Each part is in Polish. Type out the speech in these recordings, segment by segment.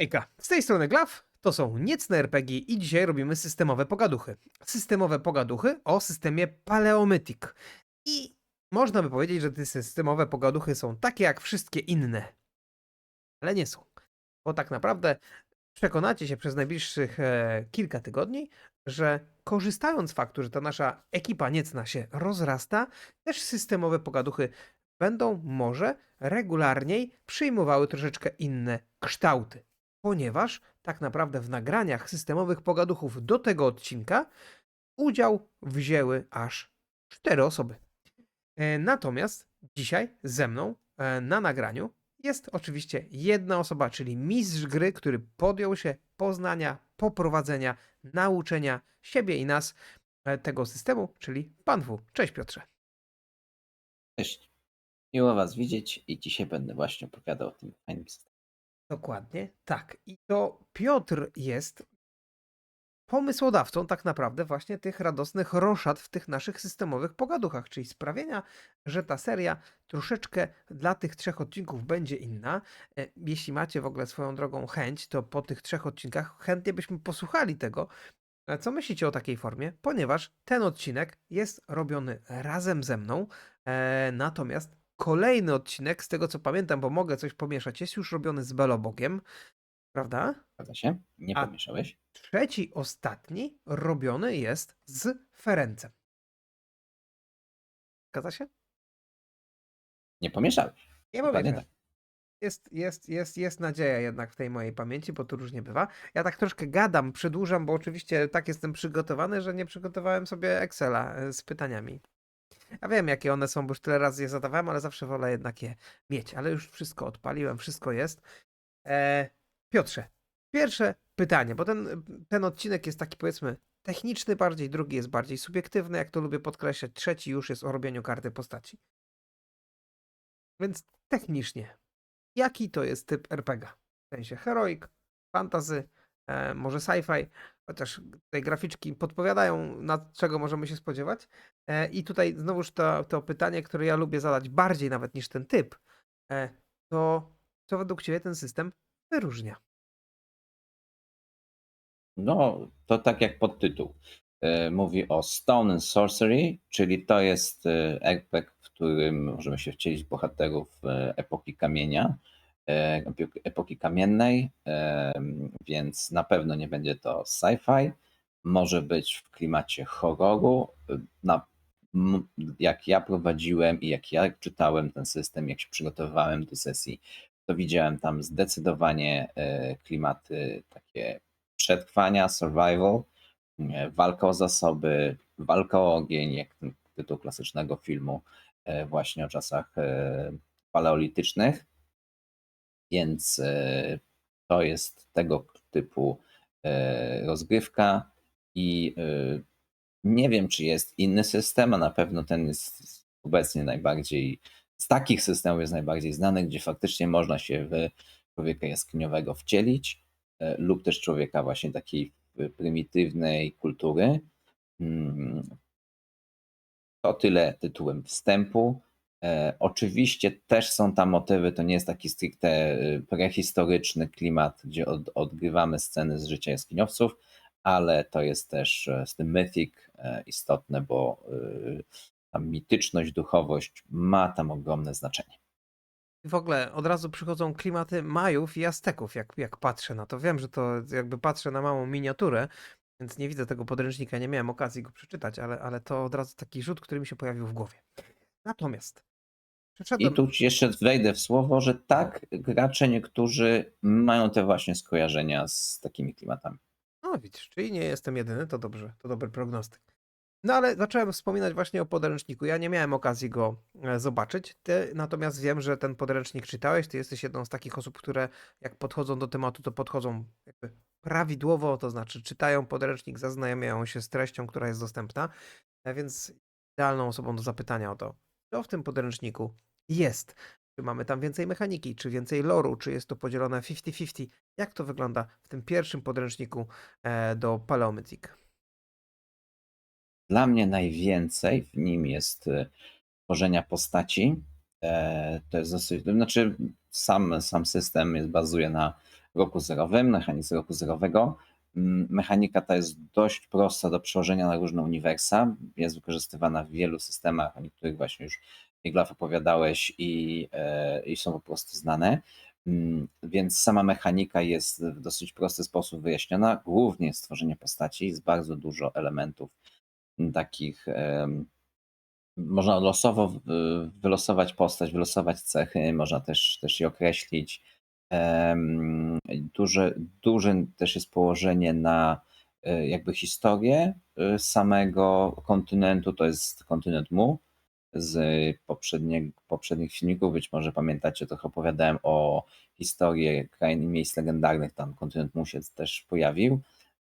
Hejka, z tej strony Glaw, to są niecne RPG i dzisiaj robimy systemowe pogaduchy. Systemowe pogaduchy o systemie Paleomythic. I można by powiedzieć, że te systemowe pogaduchy są takie jak wszystkie inne. Ale nie są. Bo tak naprawdę przekonacie się przez najbliższych e, kilka tygodni, że korzystając z faktu, że ta nasza ekipa niecna się rozrasta, też systemowe pogaduchy będą może regularniej przyjmowały troszeczkę inne kształty. Ponieważ tak naprawdę w nagraniach systemowych pogaduchów do tego odcinka udział wzięły aż cztery osoby. E, Natomiast dzisiaj ze mną e, na nagraniu jest oczywiście jedna osoba, czyli mistrz gry, który podjął się poznania, poprowadzenia, nauczenia siebie i nas e, tego systemu, czyli Pan W. Cześć Piotrze. Cześć. Miło Was widzieć i dzisiaj będę właśnie opowiadał o tym fajnym systemie. Dokładnie, tak. I to Piotr jest pomysłodawcą tak naprawdę właśnie tych radosnych roszad w tych naszych systemowych pogaduchach, czyli sprawienia, że ta seria troszeczkę dla tych trzech odcinków będzie inna. E, Jeśli macie w ogóle swoją drogą chęć, to po tych trzech odcinkach chętnie byśmy posłuchali tego, E, co myślicie o takiej formie, ponieważ ten odcinek jest robiony razem ze mną, e, natomiast kolejny odcinek, z tego co pamiętam, bo mogę coś pomieszać, jest już robiony z Belobogiem, prawda? Zgadza się? Nie A- pomieszałeś? Trzeci, ostatni robiony jest z Ferencem. Zgadza się? Nie pomieszałeś. Nie Dokładnie mówię. Jest, jest, jest, jest nadzieja jednak w tej mojej pamięci, bo to różnie bywa. Ja tak troszkę gadam, przedłużam, bo oczywiście tak jestem przygotowany, że nie przygotowałem sobie Excela e, z pytaniami. Ja wiem, jakie one są, bo już tyle razy je zadawałem, ale zawsze wolę jednak je mieć. Ale już wszystko odpaliłem, wszystko jest. E, Piotrze, pierwsze pytanie, bo ten, ten odcinek jest taki powiedzmy techniczny bardziej, drugi jest bardziej subiektywny, jak to lubię podkreślać, trzeci już jest o robieniu karty postaci. Więc technicznie, jaki to jest typ RPG? W sensie heroic, fantasy, e, może sci-fi, chociaż tutaj graficzki podpowiadają, na czego możemy się spodziewać. E, I tutaj znowuż to, to pytanie, które ja lubię zadać bardziej nawet niż ten typ, e, to co według Ciebie ten system wyróżnia? No, to tak jak podtytuł. E, Mówi o Stone and Sorcery, czyli to jest e, RPG, w którym możemy się wcielić bohaterów e, epoki kamienia, e, epoki- epoki kamiennej, e, więc na pewno nie będzie to sci-fi. Może być w klimacie horroru. E, Na, jak ja prowadziłem i jak ja czytałem ten system, jak się przygotowywałem do sesji, to widziałem tam zdecydowanie e, klimaty takie przetrwania, survival, e, walka o zasoby, walka o ogień, jak ten tytuł klasycznego filmu e, właśnie o czasach e, paleolitycznych. Więc e, to jest tego typu e, rozgrywka i e, nie wiem, czy jest inny system, a na pewno ten jest obecnie najbardziej, z takich systemów jest najbardziej znany, gdzie faktycznie można się w człowieka jaskiniowego wcielić lub też człowieka właśnie takiej prymitywnej kultury. Mm, To tyle tytułem wstępu. E, Oczywiście też są tam motywy, to nie jest taki stricte e, prehistoryczny klimat, gdzie od, odgrywamy sceny z życia jaskiniowców, ale to jest też e, z tym mythic istotne, bo ta mityczność, duchowość ma tam ogromne znaczenie. W ogóle od razu przychodzą klimaty Majów i Azteków, jak, jak patrzę na to. Wiem, że to jakby patrzę na małą miniaturę, więc nie widzę tego podręcznika, nie miałem okazji go przeczytać, ale, ale to od razu taki rzut, który mi się pojawił w głowie. Natomiast I przeszedłem... tu ci jeszcze wejdę w słowo, że tak, gracze niektórzy mają te właśnie skojarzenia z takimi klimatami. No widzisz, czyli nie jestem jedyny, to dobrze, to dobry prognostyk. No ale zacząłem wspominać właśnie o podręczniku. Ja nie miałem okazji go e, zobaczyć, ty natomiast wiem, że ten podręcznik czytałeś. Ty jesteś jedną z takich osób, które jak podchodzą do tematu, to podchodzą jakby prawidłowo, to znaczy czytają podręcznik, zaznajamiają się z treścią, która jest dostępna, a więc idealną osobą do zapytania o to, co w tym podręczniku jest. Czy mamy tam więcej mechaniki, czy więcej loru, czy jest to podzielone 50-50? Jak to wygląda w tym pierwszym podręczniku e, do Paleomythic? Dla mnie najwięcej w nim jest e, tworzenia postaci. E, To jest dosyć, znaczy sam, sam system jest, bazuje na roku zerowym, mechanizm roku zerowego. Mm, Mechanika ta jest dość prosta do przełożenia na różne uniwersa. Jest wykorzystywana w wielu systemach, o niektórych właśnie już Iglaf opowiadałeś i, e, i są po prostu znane. Mm, Więc sama mechanika jest w dosyć prosty sposób wyjaśniona. Głównie stworzenie postaci, jest bardzo dużo elementów m, takich. Można losowo wylosować postać, wylosować cechy, można też, też je określić. Duże, duże też jest położenie na e, jakby historię e, samego kontynentu, to jest kontynent Mu z poprzednich filmików. Być może pamiętacie, trochę opowiadałem o historii krain i miejsc legendarnych. Tam kontynent Mu się też pojawił.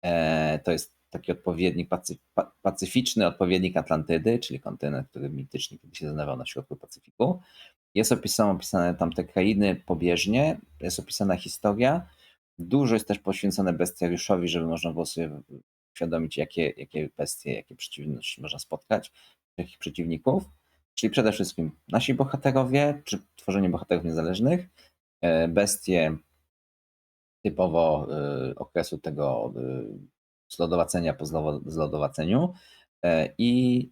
E, To jest taki odpowiednik, pacy, pa- pacyficzny odpowiednik Atlantydy, czyli kontynent, który mitycznie kiedyś się znajdował na środku Pacyfiku. Jest opisane, opisane tam krainy pobieżnie, jest opisana historia. Dużo jest też poświęcone bestiariuszowi, żeby można było sobie uświadomić, jakie, jakie bestie, jakie przeciwności można spotkać, jakich przeciwników. Czyli przede wszystkim nasi bohaterowie, czy tworzenie bohaterów niezależnych, e, bestie typowo e, okresu tego e, zlodowacenia po zlodowaceniu i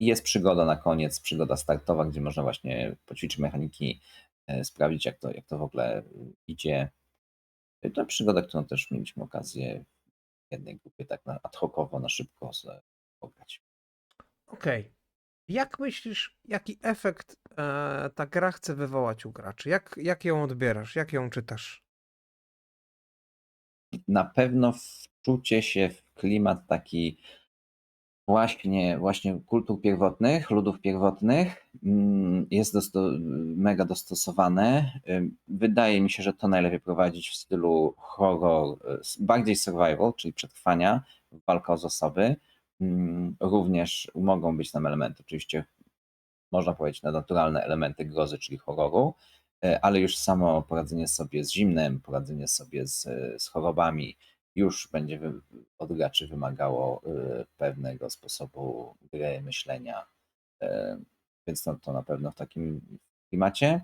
i jest przygoda na koniec, przygoda startowa, gdzie można właśnie poćwiczyć mechaniki, e, sprawdzić jak to, jak to w ogóle idzie. To przygoda, którą też mieliśmy okazję w jednej grupie tak na ad hocowo, na szybko pograć. Okej. Jak myślisz, jaki efekt e, ta gra chce wywołać u graczy? Jak, jak ją odbierasz? Jak ją czytasz? Na pewno wczucie się w klimat taki właśnie, właśnie kultur pierwotnych, ludów pierwotnych mm, jest dosto, mega dostosowane. Wydaje mi się, że to najlepiej prowadzić w stylu horror, bardziej survival, czyli przetrwania, walka o zasoby. Ym, Również mogą być tam elementy, oczywiście można powiedzieć naturalne elementy grozy, czyli horroru, e, ale już samo poradzenie sobie z zimnem, poradzenie sobie z, z chorobami już będzie od graczy wymagało e, pewnego sposobu gry, myślenia. e, Więc to, to na pewno w takim klimacie.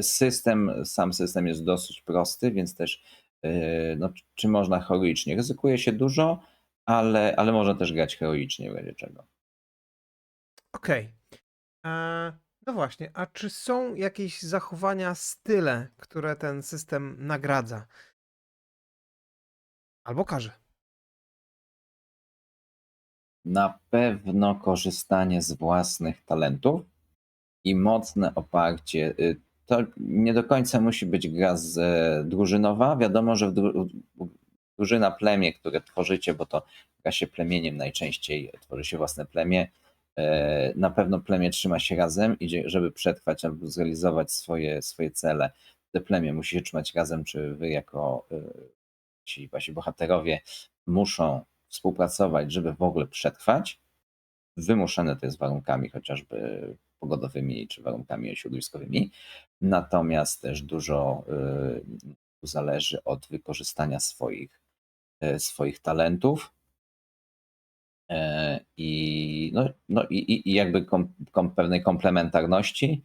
System, sam system jest dosyć prosty, więc też e, no, czy można heroicznie? Ryzykuje się dużo, ale, ale można też grać heroicznie w razie czego. Okej. E, No właśnie, a czy są jakieś zachowania, style, które ten system nagradza? Albo karze? Na pewno korzystanie z własnych talentów i mocne oparcie. y, To nie do końca musi być gra z, e, drużynowa. Wiadomo, że drużyna, plemię, które tworzycie, bo to gra się plemieniem najczęściej, tworzy się własne plemię. e, Na pewno plemię trzyma się razem, idzie, żeby przetrwać albo zrealizować swoje, swoje cele. Te plemię musi się trzymać razem, czy wy jako y, ci wasi bohaterowie muszą współpracować, żeby w ogóle przetrwać. Wymuszone to jest warunkami chociażby pogodowymi czy warunkami środowiskowymi. Natomiast też dużo y, zależy od wykorzystania swoich, y, swoich talentów. E, I, no, no i, i- jakby kom, kom, pewnej komplementarności.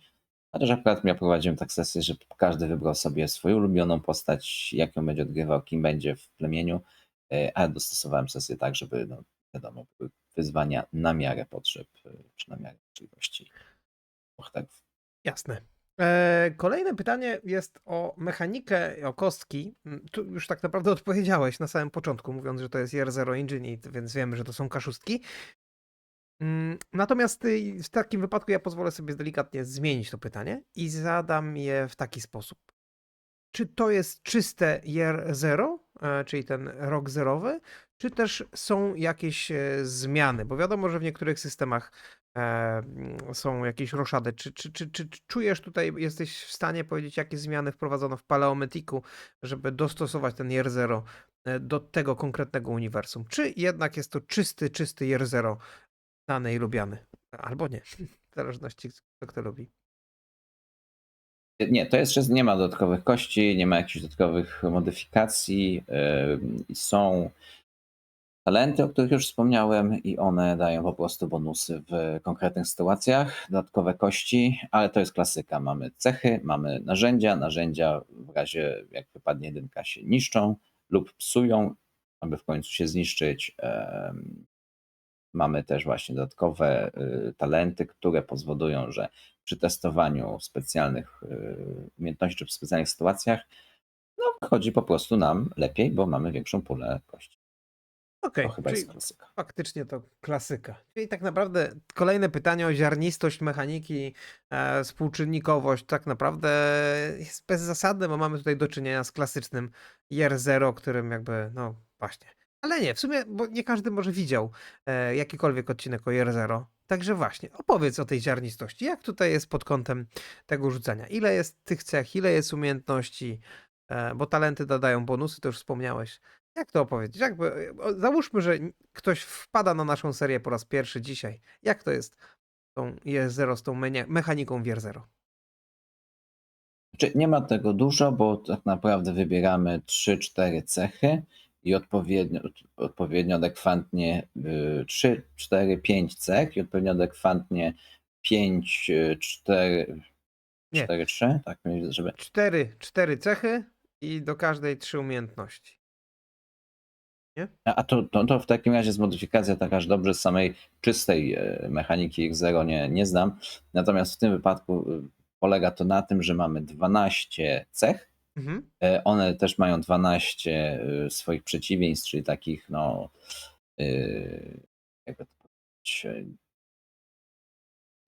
Chociaż akurat ja prowadziłem tak sesję, że każdy wybrał sobie swoją ulubioną postać, jak ją będzie odgrywał, kim będzie w plemieniu, e, a dostosowałem sesję tak, żeby no, wiadomo, były wyzwania na miarę potrzeb, e, czy na miarę możliwości bohaterów. Jasne. E, Kolejne pytanie jest o mechanikę, o kostki. Mm, Tu już tak naprawdę odpowiedziałeś na samym początku, mówiąc, że to jest Year Zero Engine, i- więc wiemy, że to są kaszustki. Mm, Natomiast y, w takim wypadku ja pozwolę sobie delikatnie zmienić to pytanie i zadam je w taki sposób. Czy to jest czyste Year Zero, e, czyli ten rok zerowy, czy też są jakieś e, zmiany? Bo wiadomo, że w niektórych systemach e, mm, są jakieś roszady. Czy, czy, czy, czy, czujesz tutaj, jesteś w stanie powiedzieć, jakie zmiany wprowadzono w Paleometiku, żeby dostosować ten Year Zero do tego konkretnego uniwersum? Czy jednak jest to czysty, czysty Year Zero, znany i lubiany? Albo nie, w zależności kto kto lubi. Nie, to jest, że nie ma dodatkowych kości, nie ma jakichś dodatkowych modyfikacji. Są talenty, o których już wspomniałem, i one dają po prostu bonusy w konkretnych sytuacjach, dodatkowe kości, ale to jest klasyka. Mamy cechy, mamy narzędzia. Narzędzia w razie jak wypadnie jedynka się niszczą lub psują, aby w końcu się zniszczyć. Mamy też właśnie dodatkowe y, talenty, które powodują, że przy testowaniu specjalnych y, umiejętności czy w specjalnych sytuacjach, no wychodzi po prostu nam lepiej, bo mamy większą pulę kości. Okej, czyli jest klasyka. faktycznie to klasyka. Czyli tak naprawdę kolejne pytanie o ziarnistość mechaniki, e, współczynnikowość tak naprawdę jest bezzasadne, bo mamy tutaj do czynienia z klasycznym Year Zero, którym jakby, no właśnie. Ale nie, w sumie, bo nie każdy może widział e, jakikolwiek odcinek o Year Zero. Także właśnie, opowiedz o tej ziarnistości. Jak tutaj jest pod kątem tego rzucania? Ile jest tych cech, ile jest umiejętności, e, bo talenty dodają bonusy, to już wspomniałeś. Jak to opowiedzieć? Jakby, załóżmy, że ktoś wpada na naszą serię po raz pierwszy dzisiaj. Jak to jest tą Year Zero, z tą mechaniką w Year Zero? Nie ma tego dużo, bo tak naprawdę wybieramy 3-4 cechy i odpowiednio, odpowiednio adekwatnie y, 3, 4, 5 cech i odpowiednio adekwatnie 5, 4, Nie. 4, 3, tak, żeby Cztery, cztery cechy i do każdej trzy umiejętności. A a to, to, to w takim razie jest modyfikacja taka, że dobrze z samej czystej e, mechaniki X0 nie, nie znam. Natomiast w tym wypadku y, polega to na tym, że mamy 12 cech. Mhm. E, One też mają 12 y, swoich przeciwieństw, czyli takich, no, y, jakby to powiedzieć, e,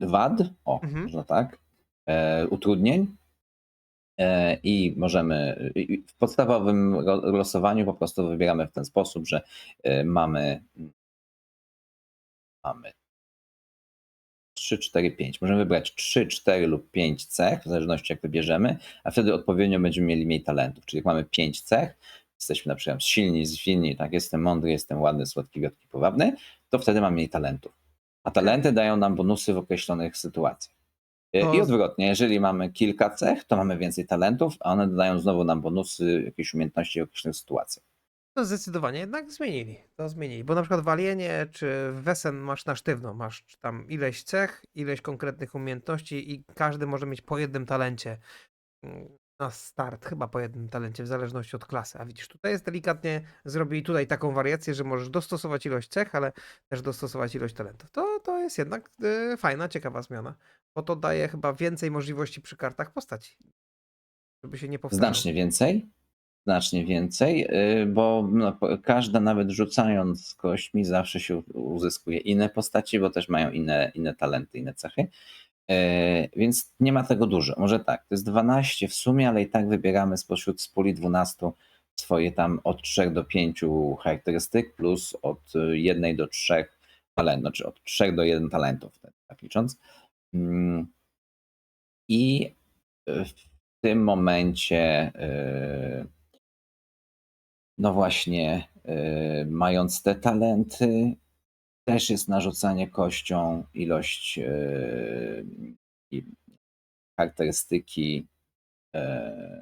wad, o, Mhm. można tak, e, utrudnień. E, I możemy w podstawowym losowaniu po prostu wybieramy w ten sposób, że e, mamy mamy 3, 4, 5. Możemy wybrać 3, 4 lub 5 cech, w zależności jak wybierzemy, a wtedy odpowiednio będziemy mieli mniej talentów. Czyli jak mamy 5 cech, jesteśmy na przykład silni, zwinni, tak, jestem mądry, jestem ładny, słodki, wiotki, powabny, to wtedy mamy mniej talentów. A talenty dają nam bonusy w określonych sytuacjach. E, To- I odwrotnie, jeżeli mamy kilka cech, to mamy więcej talentów, a one dodają znowu nam bonusy, jakieś umiejętności w określonych sytuacjach. To zdecydowanie jednak zmienili. To zmienili. Bo na przykład w Alienie czy w Wesen masz na sztywno. Masz tam ileś cech, ileś konkretnych umiejętności i każdy może mieć po jednym talencie mm, na start. Chyba po jednym talencie, w zależności od klasy. A widzisz, tutaj jest delikatnie, zrobili tutaj taką wariację, że możesz dostosować ilość cech, ale też dostosować ilość talentów. To, to jest jednak y, fajna, ciekawa zmiana. Bo to daje chyba więcej możliwości przy kartach postaci. Żeby się nie powtarzało. Znacznie więcej. Znacznie więcej, y, bo no, każda, nawet rzucając kośćmi, zawsze się uzyskuje inne postaci, bo też mają inne, inne talenty, inne cechy. E, Więc nie ma tego dużo. Może tak, to jest 12 w sumie, ale i tak wybieramy spośród z puli 12 swoje tam od 3 do 5 charakterystyk, plus od 1 do 3 talentów, znaczy od 3 do 1 talentów, tak- tak licząc. Mm. I w tym momencie, no właśnie, yy, mając te talenty, też jest narzucanie kością ilość i charakterystyki. yy.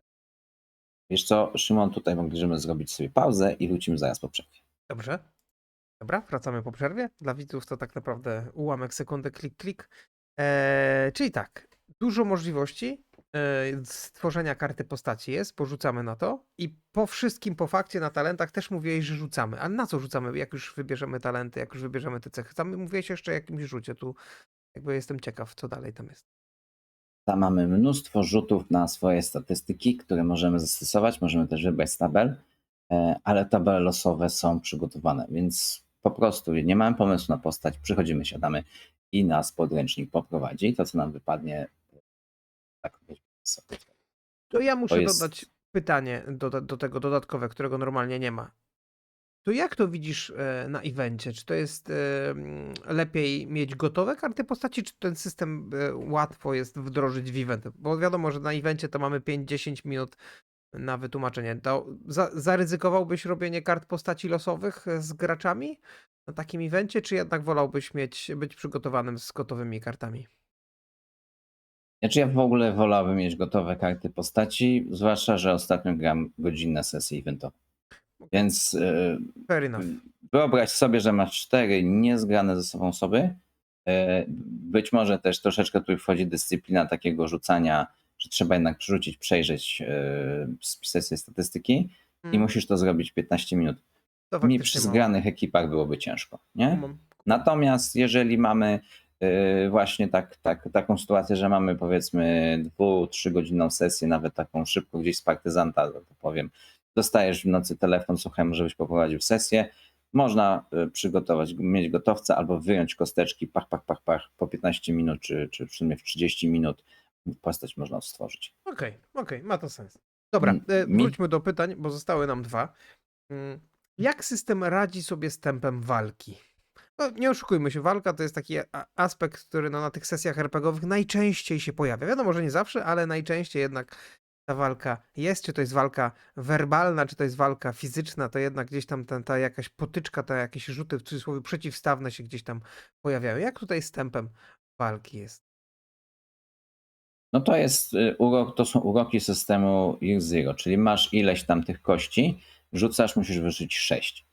Wiesz co, Szymon, tutaj mogliśmy zrobić sobie pauzę i wrócimy zaraz po przerwie. Dobrze. Dobra, wracamy po przerwie. Dla widzów to tak naprawdę ułamek sekundy, klik, klik. Eee, czyli tak, dużo możliwości stworzenia karty postaci jest, bo rzucamy na to i po wszystkim, po fakcie na talentach też mówiłeś, że rzucamy. A na co rzucamy, jak już wybierzemy talenty, jak już wybierzemy te cechy? Tam mówiłeś jeszcze o jakimś rzucie, tu jakby jestem ciekaw, co dalej tam jest. Tam mamy mnóstwo rzutów na swoje statystyki, które możemy zastosować. Możemy też wybrać z tabel, e, ale tabele losowe są przygotowane, więc po prostu nie mamy pomysłu na postać, przychodzimy, siadamy i nas podręcznik poprowadzi. To, co nam wypadnie, tak. To ja muszę jest- dodać pytanie do, do tego dodatkowe, którego normalnie nie ma. To jak to widzisz e, na evencie? Czy to jest e, mm, lepiej mieć gotowe karty postaci, czy ten system e, łatwo jest wdrożyć w event? Bo wiadomo, że na evencie to mamy 5-10 minut na wytłumaczenie. To za, zaryzykowałbyś robienie kart postaci losowych z graczami na takim evencie, czy jednak wolałbyś mieć, być przygotowanym z gotowymi kartami? Znaczy ja w ogóle wolałbym mieć gotowe karty postaci, zwłaszcza, że ostatnio gram godzinne sesje eventowe. Więc e, Fair enough. wyobraź sobie, że masz cztery niezgrane ze sobą osoby. E, Być może też troszeczkę tu wchodzi dyscyplina takiego rzucania, że trzeba jednak przerzucić, przejrzeć, e, spisać sobie statystyki i Mm, musisz to zrobić 15 minut. Mi przy zgranych ekipach byłoby ciężko, nie? Natomiast jeżeli mamy właśnie tak, tak, taką sytuację, że mamy powiedzmy dwu, trzygodzinną sesję, nawet taką szybko gdzieś z partyzanta, to powiem, dostajesz w nocy telefon, słuchaj, może byś poprowadził sesję, można y, przygotować, mieć gotowca albo wyjąć kosteczki, pach, pach, pach, pach, po 15 minut, czy, czy w sumie w 30 minut postać można stworzyć. Okej, okej, ma to sens. Dobra, Mi- e, mi- wróćmy do pytań, bo zostały nam dwa. Mm, Jak system radzi sobie z tempem walki? No, nie oszukujmy się, walka to jest taki a- aspekt, który no, na tych sesjach RPGowych najczęściej się pojawia. Wiadomo, że nie zawsze, ale najczęściej jednak ta walka jest, czy to jest walka werbalna, czy to jest walka fizyczna, to jednak gdzieś tam ta, ta jakaś potyczka, te jakieś rzuty w cudzysłowie przeciwstawne się gdzieś tam pojawiają. Jak tutaj z tempem walki jest? No to jest y, urok, to są uroki systemu X0, czyli masz ileś tam tych kości, rzucasz, musisz wyrzucić 6.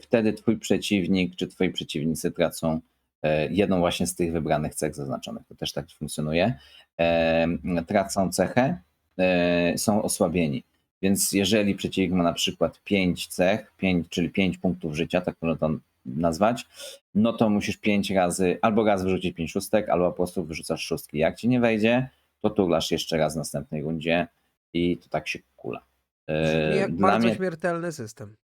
Wtedy twój przeciwnik czy twoi przeciwnicy tracą e, jedną właśnie z tych wybranych cech zaznaczonych. To też tak funkcjonuje. E, Tracą cechę, e, są osłabieni. Więc jeżeli przeciwnik ma na przykład 5 cech, 5, czyli 5 punktów życia, tak można to nazwać, no to musisz 5 razy, albo raz wyrzucić 5 szóstek, albo po prostu wyrzucasz szóstki. Jak ci nie wejdzie, to turlasz jeszcze raz w następnej rundzie i to tak się kula. E, jak Dla bardzo mnie śmiertelny system.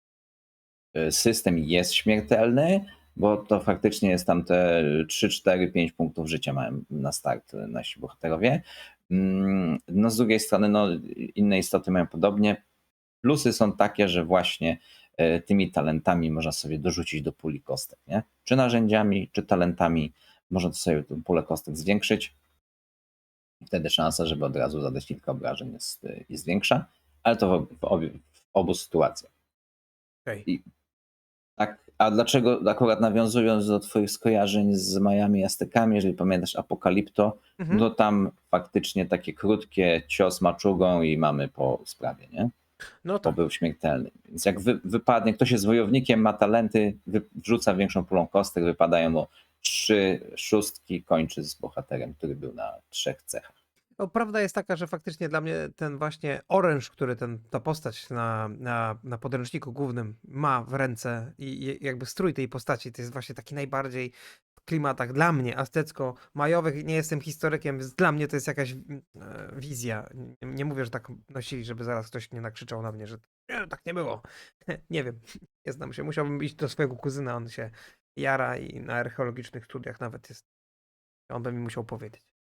E, system jest śmiertelny, bo to faktycznie jest tam te 3, 4, 5 punktów życia mają na start nasi bohaterowie. Mm, No z drugiej strony no, inne istoty mają podobnie. Plusy są takie, że właśnie e, tymi talentami można sobie dorzucić do puli kostek. Nie? Czy narzędziami, czy talentami można sobie tę pulę kostek zwiększyć. I Wtedy szansa, żeby od razu zadać kilka obrażeń jest, jest większa, ale to w, w, obie, w obu sytuacjach. Okej. Tak, a dlaczego akurat nawiązując do Twoich skojarzeń z Majami Aztekami, jeżeli pamiętasz Apokalipto, Mhm. no tam faktycznie takie krótkie cios maczugą i mamy po sprawie, nie? No tak. był śmiertelny. Więc jak wy, wypadnie, ktoś jest wojownikiem, ma talenty, wy, wrzuca większą pulą kostek, wypadają mu trzy szóstki, kończy z bohaterem, który był na trzech cechach. No, prawda jest taka, że faktycznie dla mnie ten właśnie oręż, który ten, ta postać na, na, na podręczniku głównym ma w ręce i i jakby strój tej postaci, to jest właśnie taki najbardziej klimatach dla mnie aztecko-majowych. Nie jestem historykiem, więc dla mnie to jest jakaś mm, e, wizja. Nie, nie mówię, że tak nosili, żeby zaraz ktoś nie nakrzyczał na mnie, że nie, tak nie było. Nie wiem, nie znam się. Musiałbym iść do swojego kuzyna, on się jara i na archeologicznych studiach nawet jest. On by mi musiał powiedzieć.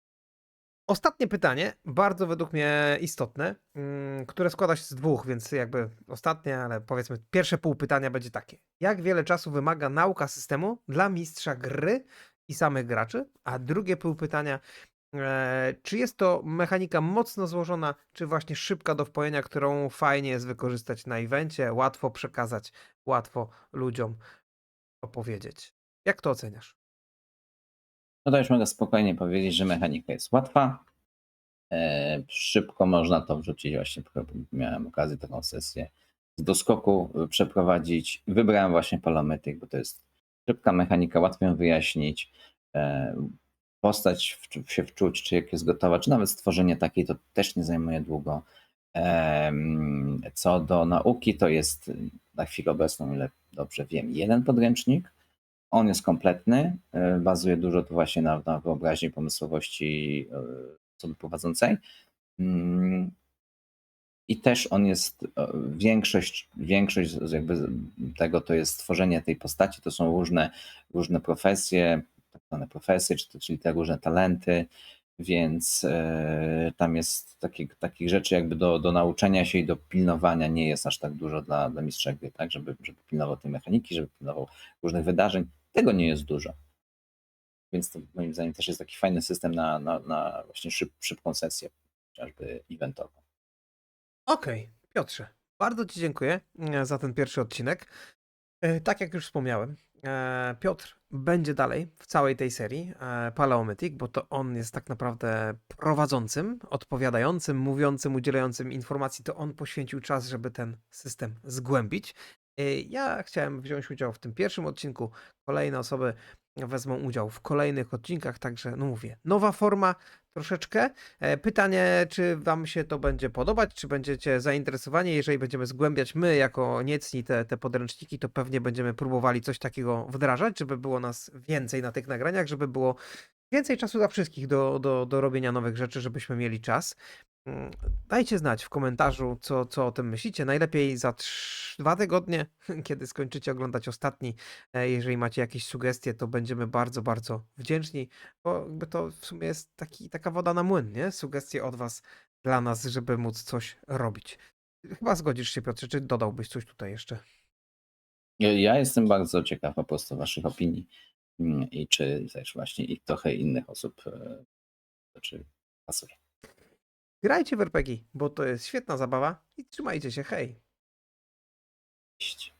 Ostatnie pytanie, bardzo według mnie istotne, mm, które składa się z dwóch, więc jakby ostatnie, ale powiedzmy pierwsze pół pytania będzie takie. Jak wiele czasu wymaga nauka systemu dla mistrza gry i samych graczy? A drugie pół pytania, e, czy jest to mechanika mocno złożona, czy właśnie szybka do wpojenia, którą fajnie jest wykorzystać na evencie, łatwo przekazać, łatwo ludziom opowiedzieć? Jak to oceniasz? No to już mogę spokojnie powiedzieć, że mechanika jest łatwa. E, szybko można to wrzucić. Właśnie miałem okazję taką sesję z doskoku e, przeprowadzić. Wybrałem właśnie palometyk, bo to jest szybka mechanika, łatwo ją wyjaśnić. E, postać się wczuć, czy jak jest gotowa, czy nawet stworzenie takiej, to też nie zajmuje długo. Em, Co do nauki, to jest na chwilę obecną, ile dobrze wiem, jeden podręcznik. On jest kompletny, e, bazuje dużo tu właśnie na, na wyobraźni, pomysłowości e, osoby prowadzącej. Mm, I też on jest, e, większość, większość jakby tego to jest stworzenie tej postaci, to są różne, różne profesje, tak zwane profesje, czyli te różne talenty, więc e, tam jest takich, rzeczy jakby do, do nauczenia się i do pilnowania nie jest aż tak dużo dla, dla mistrza gry, tak, żeby, żeby pilnował tej mechaniki, żeby pilnował różnych wydarzeń. Tego nie jest dużo. Więc to moim zdaniem też jest taki fajny system na, na, na właśnie szyb, szybką sesję, chociażby eventową. Okej, Piotrze, bardzo Ci dziękuję e, za ten pierwszy odcinek. E, Tak jak już wspomniałem, Piotr będzie dalej w całej tej serii e, Paleomytic, bo to on jest tak naprawdę prowadzącym, odpowiadającym, mówiącym, udzielającym informacji. To on poświęcił czas, żeby ten system zgłębić. E, Ja chciałem wziąć udział w tym pierwszym odcinku. Kolejne osoby wezmą udział w kolejnych odcinkach, także no mówię, nowa forma troszeczkę. E, Pytanie, czy Wam się to będzie podobać, czy będziecie zainteresowani. Jeżeli będziemy zgłębiać my, jako niecni, te, te podręczniki, to pewnie będziemy próbowali coś takiego wdrażać, żeby było nas więcej na tych nagraniach, żeby było więcej czasu dla wszystkich do, do, do robienia nowych rzeczy, żebyśmy mieli czas. Mm, Dajcie znać w komentarzu, co, co o tym myślicie. Najlepiej za trz- dwa tygodnie, kiedy skończycie oglądać ostatni. E, Jeżeli macie jakieś sugestie, to będziemy bardzo, bardzo wdzięczni, bo jakby to w sumie jest taki, taka woda na młyn, nie? Sugestie od Was dla nas, żeby móc coś robić. Chyba zgodzisz się, Piotrze, czy dodałbyś coś tutaj jeszcze? Ja jestem bardzo ciekaw po prostu Waszych opinii i czy też właśnie i trochę innych osób e, czy pasuje. Grajcie w RPG, bo to jest świetna zabawa i trzymajcie się, hej! Cześć.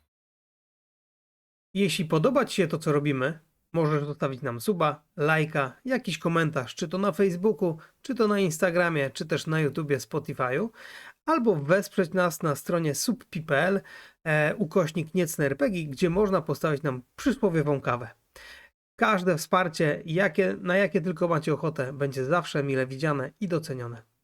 Jeśli podoba Ci się to, co robimy, możesz zostawić nam suba, lajka, jakiś komentarz, czy to na Facebooku, czy to na Instagramie, czy też na YouTubie, Spotify'u, albo wesprzeć nas na stronie subpi.pl e, ukośnik niecne RPG, gdzie można postawić nam przysłowiową kawę. Każde wsparcie, jakie, na jakie tylko macie ochotę, będzie zawsze mile widziane i docenione.